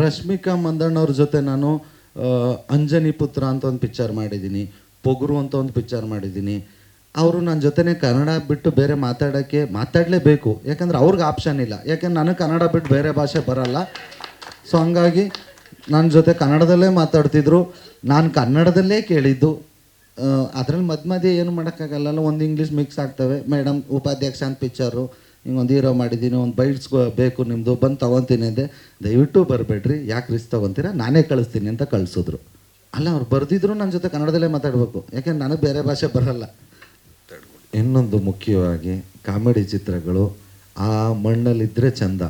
ರಶ್ಮಿಕಾ ಮಂದಣ್ಣವ್ರ ಜೊತೆ ನಾನು ಅಂಜನಿ ಪುತ್ರ ಅಂತ ಒಂದು ಪಿಕ್ಚರ್ ಮಾಡಿದ್ದೀನಿ, ಪೊಗರು ಅಂತ ಒಂದು ಪಿಕ್ಚರ್ ಮಾಡಿದ್ದೀನಿ. ಅವರು ನನ್ನ ಜೊತೆನೇ ಕನ್ನಡ ಬಿಟ್ಟು ಬೇರೆ ಮಾತಾಡೋಕ್ಕೆ ಮಾತಾಡಲೇಬೇಕು. ಯಾಕಂದ್ರೆ ಅವ್ರಿಗೆ ಆಪ್ಷನ್ ಇಲ್ಲ. ಯಾಕಂದ್ರೆ ನನಗೆ ಕನ್ನಡ ಬಿಟ್ಟು ಬೇರೆ ಭಾಷೆ ಬರಲ್ಲ. ಸೊ ಹಂಗಾಗಿ ನನ್ನ ಜೊತೆ ಕನ್ನಡದಲ್ಲೇ ಮಾತಾಡ್ತಿದ್ರು. ನಾನು ಕನ್ನಡದಲ್ಲೇ ಕೇಳಿದ್ದು. ಅದರಲ್ಲಿ ಮಧ್ಯ ಮಧ್ಯೆ ಏನು ಮಾಡೋಕ್ಕಾಗಲ್ಲ. ಒಂದು ಇಂಗ್ಲೀಷ್ ಮಿಕ್ಸ್ ಆಗ್ತವೆ. ಮೇಡಮ್, ಉಪಾಧ್ಯಕ್ಷ ಅಂತ ಪಿಕ್ಚರು ಹಿಂಗೆ ಒಂದು ಹೀರೋ ಮಾಡಿದ್ದೀನಿ ಒಂದು ಬೈಟ್ಸ್ ಬೇಕು ನಿಮ್ಮದು ಬಂದು ತೊಗೊತೀನಿ ಅಂದೆ. ದಯವಿಟ್ಟು ಬರಬೇಡ್ರಿ, ಯಾಕೆ ರಿಸ್ಕ್ ತೊಗೊತೀರಾ? ನಾನೇ ಕಳಿಸ್ತೀನಿ ಅಂತ ಕಳಿಸಿದ್ರು. ಅಲ್ಲ, ಅವ್ರು ಬರೆದಿದ್ರು ನನ್ನ ಜೊತೆ ಕನ್ನಡದಲ್ಲೇ ಮಾತಾಡಬೇಕು. ಯಾಕೆಂದ್ರೆ ನನಗೆ ಬೇರೆ ಭಾಷೆ ಬರಲ್ಲ. ಇನ್ನೊಂದು ಮುಖ್ಯವಾಗಿ ಕಾಮಿಡಿ ಚಿತ್ರಗಳು, ಆ ಮಣ್ಣಲ್ಲಿದ್ದರೆ ಚಂದ.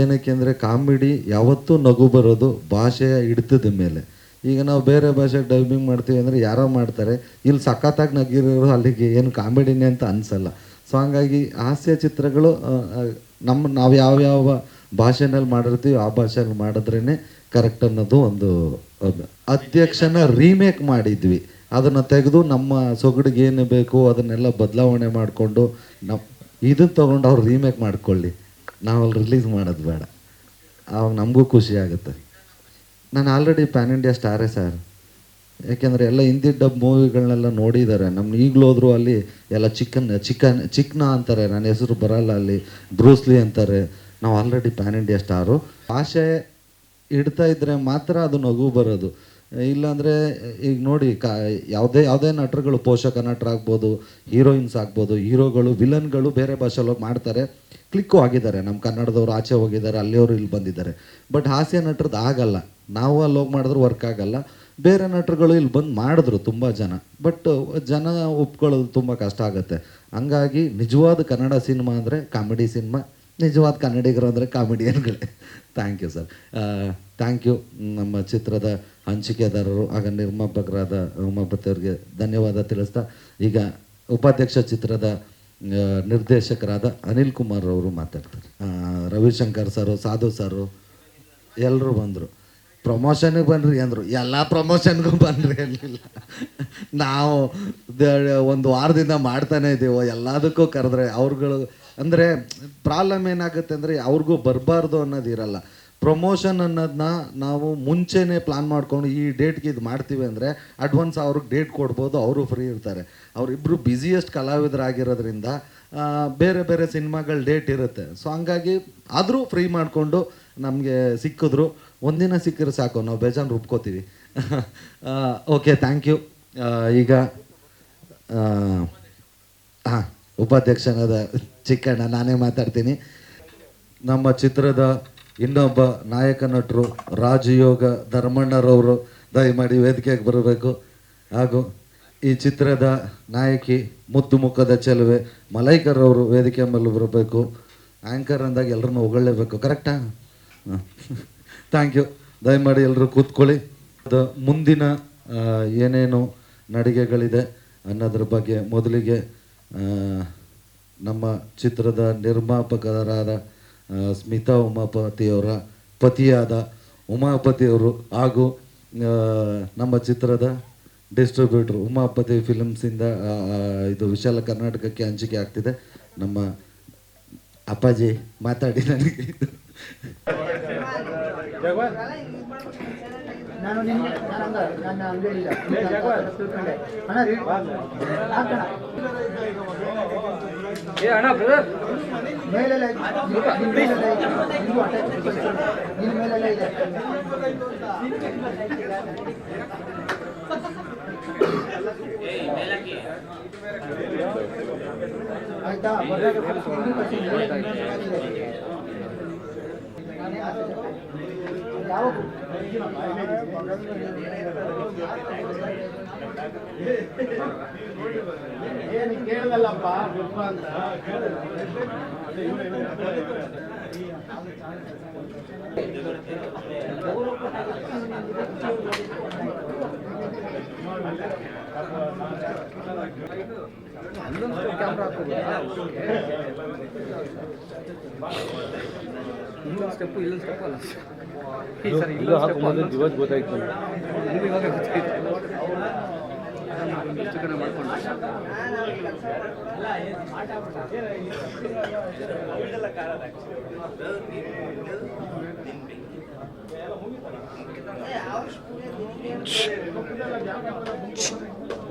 ಏನಕ್ಕೆ ಅಂದರೆ ಕಾಮಿಡಿ ಯಾವತ್ತೂ ನಗು ಬರೋದು ಭಾಷೆಯ ಹಿಡಿತದ ಮೇಲೆ. ಈಗ ನಾವು ಬೇರೆ ಭಾಷೆಗೆ ಡೈವಿಂಗ್ ಮಾಡ್ತೀವಿ ಅಂದರೆ ಯಾರೋ ಮಾಡ್ತಾರೆ ಇಲ್ಲಿ ಸಖತ್ತಾಗಿ ನಗಿರೋರು ಅಲ್ಲಿಗೆ ಏನು ಕಾಮಿಡಿನೇ ಅಂತ ಅನಿಸಲ್ಲ. ಸೊ ಹಂಗಾಗಿ ಹಾಸ್ಯ ಚಿತ್ರಗಳು ನಮ್ಮ, ನಾವು ಯಾವ್ಯಾವ ಭಾಷೆನಲ್ಲಿ ಮಾಡಿರ್ತೀವಿ, ಆ ಭಾಷೆಯಲ್ಲಿ ಮಾಡಿದ್ರೇ ಕರೆಕ್ಟ್ ಅನ್ನೋದು ಒಂದು ಅಧ್ಯಕ್ಷನ ರೀಮೇಕ್ ಮಾಡಿದ್ವಿ. ಅದನ್ನು ತೆಗೆದು ನಮ್ಮ ಸೊಗಡಿಗೆ ಏನು ಬೇಕು ಅದನ್ನೆಲ್ಲ ಬದಲಾವಣೆ ಮಾಡಿಕೊಂಡು ನಮ್ಮ ಇದನ್ನು ತೊಗೊಂಡು ಅವ್ರು ರೀಮೇಕ್ ಮಾಡ್ಕೊಳ್ಳಿ. ನಾವು ಅಲ್ಲಿ ರಿಲೀಸ್ ಮಾಡೋದು ಬೇಡ. ಆವಾಗ ನಮಗೂ ಖುಷಿ ಆಗುತ್ತೆ. ನಾನು ಆಲ್ರೆಡಿ ಪ್ಯಾನ್ ಇಂಡಿಯಾ ಸ್ಟಾರೇ ಸರ್ ಯಾಕೆಂದರೆ ಎಲ್ಲ ಹಿಂದಿ ಡಬ್ ಮೂವಿಗಳನ್ನೆಲ್ಲ ನೋಡಿದ್ದಾರೆ. ನಮ್ಮ ಈಗಲೂ ಹೋದ್ರು ಅಲ್ಲಿ ಎಲ್ಲ ಚಿಕನ್ ಚಿಕನ್, ಚಿಕ್ನ ಅಂತಾರೆ. ನನ್ನ ಹೆಸರು ಬರಲ್ಲ ಅಲ್ಲಿ. ಬ್ರೂಸ್ಲಿ ಅಂತಾರೆ. ನಾವು ಆಲ್ರೆಡಿ ಪ್ಯಾನ್ ಇಂಡಿಯಾ ಸ್ಟಾರು ಭಾಷೆ ಇಡ್ತಾ ಇದ್ದರೆ ಮಾತ್ರ ಅದು ನಗು ಬರೋದು. ಇಲ್ಲಾಂದರೆ ಈಗ ನೋಡಿ, ಕಾ, ಯಾವುದೇ ಯಾವುದೇ ನಟರುಗಳು ಪೋಷಕ ನಟರಾಗ್ಬೋದು ಹೀರೋಯಿನ್ಸ್ ಆಗ್ಬೋದು, ಹೀರೋಗಳು ವಿಲನ್ಗಳು ಬೇರೆ ಭಾಷೆಯಲ್ಲಿ ಮಾಡ್ತಾರೆ. ಕ್ಲಿಕ್ಕು ಆಗಿದ್ದಾರೆ. ನಮ್ಮ ಕನ್ನಡದವ್ರು ಆಚೆ ಹೋಗಿದ್ದಾರೆ, ಅಲ್ಲಿಯವರು ಇಲ್ಲಿ ಬಂದಿದ್ದಾರೆ. ಬಟ್ ಹಾಸ್ಯ ನಟರದ್ದು ಆಗಲ್ಲ. ನಾವು ಅಲ್ಲಿ ಹೋಗಿ ಮಾಡಿದ್ರು ವರ್ಕ್ ಆಗಲ್ಲ. ಬೇರೆ ನಟರುಗಳು ಇಲ್ಲಿ ಬಂದು ಮಾಡಿದ್ರು ತುಂಬ ಜನ. ಬಟ್ ಜನ ಒಪ್ಕೊಳ್ಳೋದು ತುಂಬ ಕಷ್ಟ ಆಗುತ್ತೆ. ಹಂಗಾಗಿ ನಿಜವಾದ ಕನ್ನಡ ಸಿನಿಮಾ ಅಂದರೆ ಕಾಮಿಡಿ ಸಿನಿಮಾ, ನಿಜವಾದ ಕನ್ನಡಿಗರು ಅಂದರೆ ಕಾಮಿಡಿಯನ್ಗಳೇ. Thank you sir thank you ನಮ್ಮ ಚಿತ್ರದ ಹಂಚಿಕೆದಾರರು, ಆಗ ನಿರ್ಮಾಪಕರಾದ ಉಮಾಪತಿ ಅವರಿಗೆ ಧನ್ಯವಾದ ತಿಳಿಸ್ತಾ, ಈಗ ಉಪಾಧ್ಯಕ್ಷ ಚಿತ್ರದ ನಿರ್ದೇಶಕರಾದ ಅನಿಲ್ ಕುಮಾರ್ ಅವರು ಮಾತಾಡ್ತಾರೆ. ರವಿಶಂಕರ್ ಸರು, ಸಾಧು ಸರು ಎಲ್ಲರೂ ಬಂದರು. ಪ್ರಮೋಷನ್ಗೆ ಬನ್ರಿ ಅಂದರು. ಎಲ್ಲ ಪ್ರಮೋಷನ್ಗೂ ಬನ್ರಿ ಅಲ್ಲಿಲ್ಲ ನಾವು ಒಂದು ವಾರದಿಂದ ಮಾಡ್ತಾನೆ ಇದ್ದೀವೋ ಎಲ್ಲದಕ್ಕೂ ಕರೆದ್ರೆ ಅವ್ರುಗಳು, ಅಂದರೆ ಪ್ರಾಬ್ಲಮ್ ಏನಾಗುತ್ತೆ ಅಂದರೆ ಅವ್ರಿಗೂ ಬರಬಾರ್ದು ಅನ್ನೋದು ಇರಲ್ಲ. ಪ್ರಮೋಷನ್ ಅನ್ನೋದನ್ನ ನಾವು ಮುಂಚೆನೇ ಪ್ಲಾನ್ ಮಾಡ್ಕೊಂಡು ಈ ಡೇಟ್ಗೆ ಇದು ಮಾಡ್ತೀವಿ ಅಂದರೆ ಅಡ್ವಾನ್ಸ್ ಅವ್ರಿಗೆ ಡೇಟ್ ಕೊಡ್ಬೋದು, ಅವರು ಫ್ರೀ ಇರ್ತಾರೆ. ಅವರಿಬ್ಬರು ಬ್ಯುಸಿಯೆಸ್ಟ್ ಕಲಾವಿದರಾಗಿರೋದ್ರಿಂದ ಬೇರೆ ಬೇರೆ ಸಿನಿಮಾಗಳ ಡೇಟ್ ಇರುತ್ತೆ. ಸೊ ಹಂಗಾಗಿ ಆದರೂ ಫ್ರೀ ಮಾಡಿಕೊಂಡು ನಮಗೆ ಸಿಕ್ಕಿದ್ರು, ಒಂದಿನ ಸಿಕ್ಕಿದ್ರೆ ಸಾಕು, ನಾವು ಬೇಜಾನ್ ರುಬ್ಕೋತೀವಿ. ಓಕೆ ಥ್ಯಾಂಕ್ ಯು ಈಗ ಹಾಂ, ಉಪಾಧ್ಯಕ್ಷನಾದ ಚಿಕ್ಕಣ್ಣ, ನಾನೇ ಮಾತಾಡ್ತೀನಿ. ನಮ್ಮ ಚಿತ್ರದ ಇನ್ನೊಬ್ಬ ನಾಯಕ ನಟರು ರಾಜಯೋಗ ಧರ್ಮಣ್ಣರವರು, ದಯಮಾಡಿ ವೇದಿಕೆಗೆ ಬರಬೇಕು. ಹಾಗೂ ಈ ಚಿತ್ರದ ನಾಯಕಿ ಮುದ್ದು ಮುಖದ ಚೆಲುವೆ ಮಲೈಕರ್ ಅವರು ವೇದಿಕೆ ಮೇಲೆ ಬರಬೇಕು. ಆ್ಯಂಕರ್ ಅಂದಾಗ ಎಲ್ಲರನ್ನೂ ಹೊಗಳೇಬೇಕು ಕರೆಕ್ಟಾ ಥ್ಯಾಂಕ್ ಯು ದಯಮಾಡಿ ಎಲ್ಲರೂ ಕೂತ್ಕೊಳ್ಳಿ. ಅದು ಮುಂದಿನ ಏನೇನು ನಡಿಗೆಗಳಿದೆ ಅನ್ನೋದ್ರ ಬಗ್ಗೆ ಮೊದಲಿಗೆ ನಮ್ಮ ಚಿತ್ರದ ನಿರ್ಮಾಪಕರಾದ ಸ್ಮಿತಾ ಉಮಾಪತಿಯವರ ಪತಿಯಾದ ಉಮಾಪತಿಯವರು ಹಾಗೂ ನಮ್ಮ ಚಿತ್ರದ ಡಿಸ್ಟ್ರಿಬ್ಯೂಟ್ರು ಉಮಾಪತಿ ಫಿಲಮ್ಸಿಂದ ಇದು ವಿಶಾಲ ಕರ್ನಾಟಕಕ್ಕೆ ಹಂಚಿಕೆ ಆಗ್ತಿದೆ. ನಮ್ಮ ಅಪ್ಪಾಜಿ ಮಾತಾಡಿ ನನಗೆ. ನಾನು ನಿನ್ನೆ ನಾನು ನನ್ನ ಅಂಗಡಿಯಿಲ್ಲ ತಿಳ್ಕೊಂಡೆ ಅಣ್ಣ ರೀ ಹಾಕಣ ಏ ಅಣ್ಣ ಬ್ರದರ್ ಮೇಲೆಲ್ಲ ಇದೆ. ಮೇಲೆಲ್ಲ ಇದೆ. ನಿನ್ಗೂ ಅಟ್ಯಾಚ್ ನಿನ್ ಮೇಲೆಲ್ಲ ಇದೆ ಆಯ್ತಾ ಬಂದಾಗ ಏನು ಕೇಳದಲ್ಲಪ್ಪ ಗೊತ್ತು ಅಂತ ಅಲ್ಲೊಂದು ಕ್ಯಾಮ್ರಾ ಇನ್ನೊಂದು ಸ್ಟೆಪ್ಪು ಇಲ್ಲೊಂದು ಸ್ಟೆಪ್ ಅಲ್ಲ ಈ ಸರ್ ಇದು ಹಾಕುம்போದು ಇವತ್ತು ಗೊತ್ತಾಯ್ತು ಇವಾಗ ಗೊತ್ತಾಯ್ತು ಮಾಡ್ಕೊಂಡು